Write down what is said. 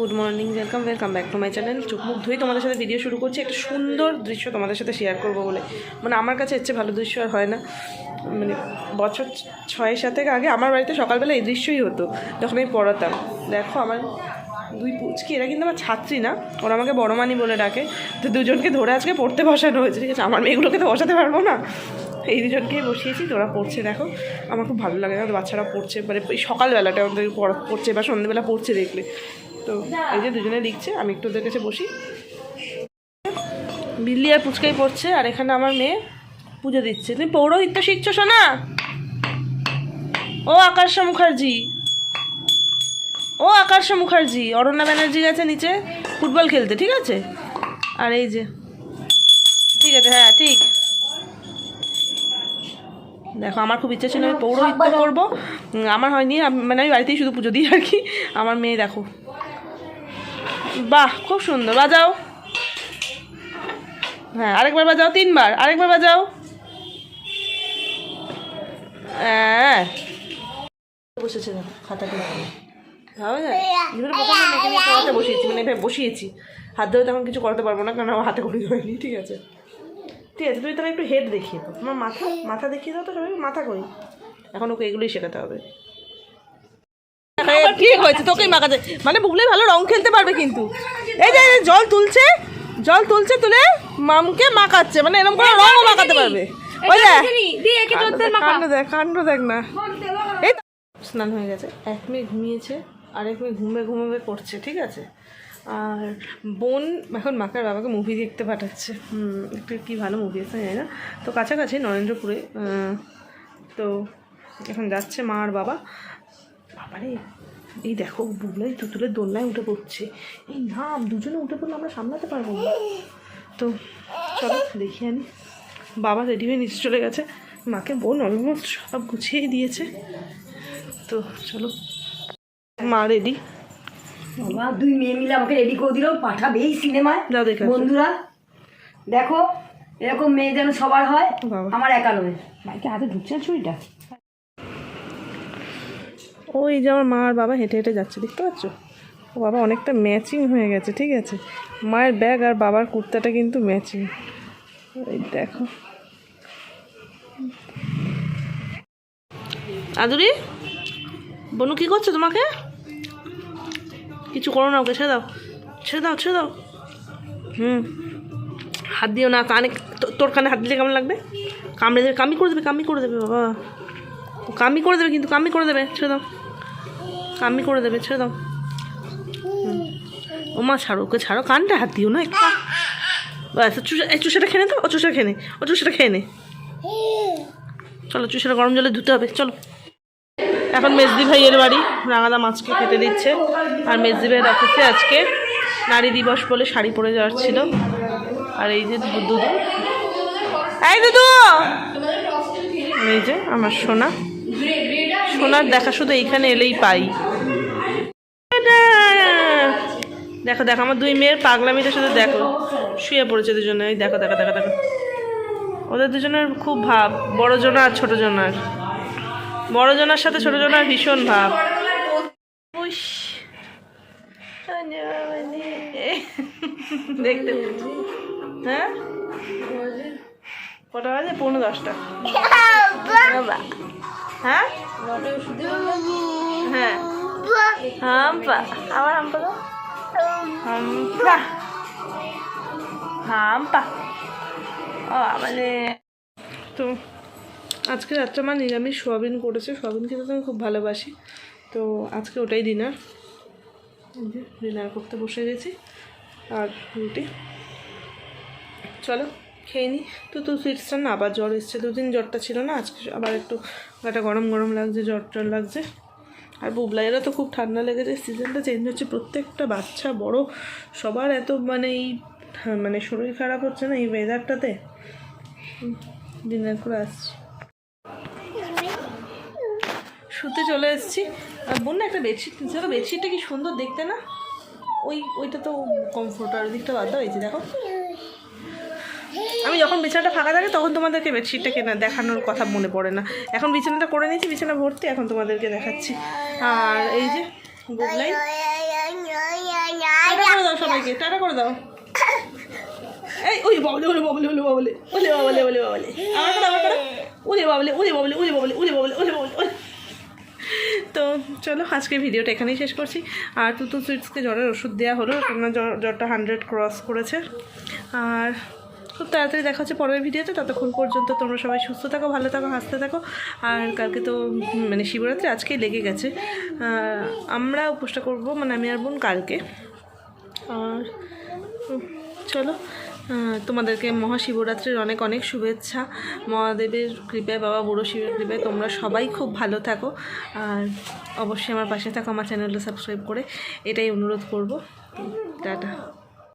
Good morning welcome welcome back to my channel চোখ মুখ ধুয়ে তোমাদের সাথে ভিডিও শুরু করছি। একটা সুন্দর দৃশ্য তোমাদের সাথে শেয়ার করব বলে। মানে আমার কাছে চেয়ে ভালো দৃশ্য আর হয় না। মানে বছর ছয় সাতেক আগে আমার বাড়িতে সকালবেলা এই দৃশ্যই হতো। যখন আমি পড়াতাম। দেখো আমার দুই পুচকি, এরা কিন্তু আমার ছাত্রী না। ওরা আমাকে বড় মানি বলে ডাকে। তো দুজনকে ধরে আজকে পড়তে বসানো হয়েছে। ঠিক আছে, আমার মেয়েগুলোকে তো বসাতে পারব না। এই দুজনকেই বসিয়েছি তো ওরা পড়ছে দেখো। আমার খুব ভালো লাগে না বাচ্চারা পড়ছে। মানে সকালবেলাটা পড়া, পড়ছে বা সন্ধ্যেবেলা পড়ছে দেখলে। তো এই যে দুজনে লিখছে, আমি একটু ওদের কাছে বসি। বিল্লি আর পুচকাই পড়ছে, আর এখানে আমার মেয়ে পুজো দিচ্ছে। তুমি পৌরোহিত্য শিখছো শোনা ও আকাশ মুখার্জি। ও আকাশ মুখার্জি, অরণ্যা ব্যানার্জি গেছে নিচে ফুটবল খেলতে, ঠিক আছে? আর এই যে, ঠিক আছে হ্যাঁ ঠিক। দেখো, আমার খুব ইচ্ছা ছিল আমি পৌরোহিত্য করব। আমার হয়নি মানে আমি বাড়িতেই শুধু পুজো দিই আর কি। আমার মেয়ে দেখো। বাহ, খুব সুন্দর। বাজাও। হ্যাঁ আরেকবার বাজাও, তিনবার। আরেকবার বাজাও। হ্যাঁ। বসেছে বসিয়েছি মানে বসিয়েছি। হাত ধরে কিছু করাতে পারব না আমার হয়নি, ঠিক আছে? ঠিক আছে একটু হেড দেখিয়ে মাথা মাথা দেখিয়ে দাও তো সবাই মাথা করি এখন ওকে এগুলোই শেখাতে হবে। ঠিক হয়েছে? তোকেই মাখাতে মানে বুবলি ভালো রং খেলতে পারবে কিন্তু। এই যে জল তুলছে। জল তুলছে তুলে মামকে মাখাচ্ছে। মানে এরকম করে রঙও মাখাতে পারবে। ওই কাণ্ড দেখ, কাণ্ড দেখ না। এই তো। স্নান হয়ে গেছে। এক মেয়ে ঘুমিয়েছে। আর এক মেয়ে ঘুমে ঘুমাবে করছে ঠিক আছে? আর বোন এখন মাকার বাবাকে মুভি দেখতে পাঠাচ্ছে। একটু কী ভালো মুভি আছে জানি না। তো কাছাকাছি নরেন্দ্রপুরে তো এখন যাচ্ছে মা আর বাবা। বাবারে এই দেখো বুবলাই তুতুলের দোলনায় উঠে পড়ছে। এই নাম দুজনে উঠে পড়লে আমরা সামলাতে পারব না। তো চলো দেখি আনি বাবা রেডি হয়ে নিচে চলে গেছে। মাকে বোন অলমোস্ট সব গুছিয়েই দিয়েছে। তো চলো মা রেডি বাবা দুই মেয়ে মিলে আমাকে রেডি করে দিল পাঠাবে এই সিনেমায় বন্ধুরা দেখো এরকম মেয়ে যেন সবার হয় আমার একা নয়। বাইকে হাতে ঢুকছে না ছুরিটা? ওই যে আমার মা আর বাবা হেঁটে হেঁটে যাচ্ছে, দেখতে পাচ্ছ? ও বাবা অনেকটা ম্যাচিং হয়ে গেছে, ঠিক আছে? মায়ের ব্যাগ আর বাবার কুর্তাটা কিন্তু ম্যাচিং এই দেখো। আদুরি, বনু কি করছ তোমাকে? কিছু করো না ওকে, ছেড়ে দাও। ছেড়ে দাও ছেড়ে দাও। হুম। হাত দিও না, কানে তোর কানে হাত দিলে কেমন লাগবে? কামড়ে দেবে, কামি করে দেবে, কামি করে দেবে, বাবা। কামি করে দেবে কিন্তু, কামি করে দেবে, ছেড়ে দাও। কামি করে দেবে, ছেড়ে দাও। ও মা ছাড়ো, ওকে ছাড়ো, কানটা হাত দিও না একটু। ব্যাস চুষা চুষাটা খেয়ে তো, ও চুষা খেয়ে নে, ও চুষাটা খেয়ে নে। চলো, চুষাটা গরম জলে ধুতে হবে, চলো। এখন মেজদি ভাইয়ের বাড়ি, রাঙাদা মাছকে খেতে দিচ্ছে। আর মেজদি ভাইয়ের অফিসে আজকে নারী দিবস বলে শাড়ি পরে যাওয়ার ছিল। আর এই যে দুদু এই দুদু এই যে আমার সোনা। সোনার দেখা শুধু এইখানে এলেই পাই। দেখো দেখো আমার দুই মেয়ের পাগলামিটা শুধু দেখো। শুয়ে পড়েছে দুজনে। এই দেখো দেখো দেখো দেখো। ওদের দুজনের খুব ভাব। বড় জনা আর ছোট জনার। বড় জনার সাথে ছোট জনার ভীষণ ভাব। দেখতে হ্যাঁ? কটা বাজে? পৌনে দশটা। হ্যাঁ হ্যাঁ? হাম্পা। আবার দাও। হাম্পা হাম্পা ও মানে তো আজকে রাত্রে আমার নিরামিষ সোয়াবিন করেছে। সোয়াবিন খেতে তো আমি খুব ভালোবাসি। তো আজকে ওটাই ডিনার ডিনার করতে বসে গেছি। আর রুটি। চলো, খেয়ে নিই তো তো সুইটসটা না, আবার জ্বর এসছে। দুদিন জ্বরটা ছিল না, আজকে আবার একটু গাটা গরম গরম লাগছে জ্বর টর লাগছে। আর বুবলাইয়েরও তো খুব ঠান্ডা লেগেছে সিজনটা চেঞ্জ হচ্ছে, প্রত্যেকটা বাচ্চা বড়, সবার এত মানে এই ঠা- মানে শরীর খারাপ হচ্ছে না এই ওয়েদারটাতে ডিনার করে আসছি। শুতে চলে এসেছি। আর বোন না একটা বেডশিট কিনছিল বেডশিটটা কি সুন্দর দেখতে না? ওই, ওইটা তো কমফোর্ট আর ওই দিকটা বাদ দাও, এই যে দেখো। আমি যখন বিছানাটা ফাঁকা থাকে, তখন তোমাদেরকে বেডশিটটা কেনা দেখানোর কথা মনে পড়ে না। এখন বিছানাটা করে নিয়েছি, বিছানা ভর্তি, এখন তোমাদেরকে দেখাচ্ছি। আর এই যে সবাইকে করে দাও। ওই বাবলে বাবলে আমার তো চলো, আজকের ভিডিওটা এখানেই শেষ করছি। আর তুতু সুইটসকে জ্বরের ওষুধ দেওয়া হলো, কেননা জ্বরটা হান্ড্রেড ক্রস করেছে। আর খুব তাড়াতাড়ি দেখা হচ্ছে পরের ভিডিওতে। ততক্ষণ পর্যন্ত তোমরা সবাই সুস্থ থাকো, ভালো থাকো, হাসতে থাকো। আর কালকে তো মানে শিবরাত্রি আজকেই লেগে গেছে। আমরা উপোসটা করব মানে আমি আর বোন কালকে। আর চলো তোমাদেরকে মহাশিবরাত্রির অনেক অনেক শুভেচ্ছা। মহাদেবের কৃপায়, বাবা বুড়ো শিবের কৃপায় তোমরা সবাই খুব ভালো থাকো। আর অবশ্যই আমার পাশে থাকো, আমার চ্যানেলটা সাবস্ক্রাইব করে। এটাই অনুরোধ করব। টাটা।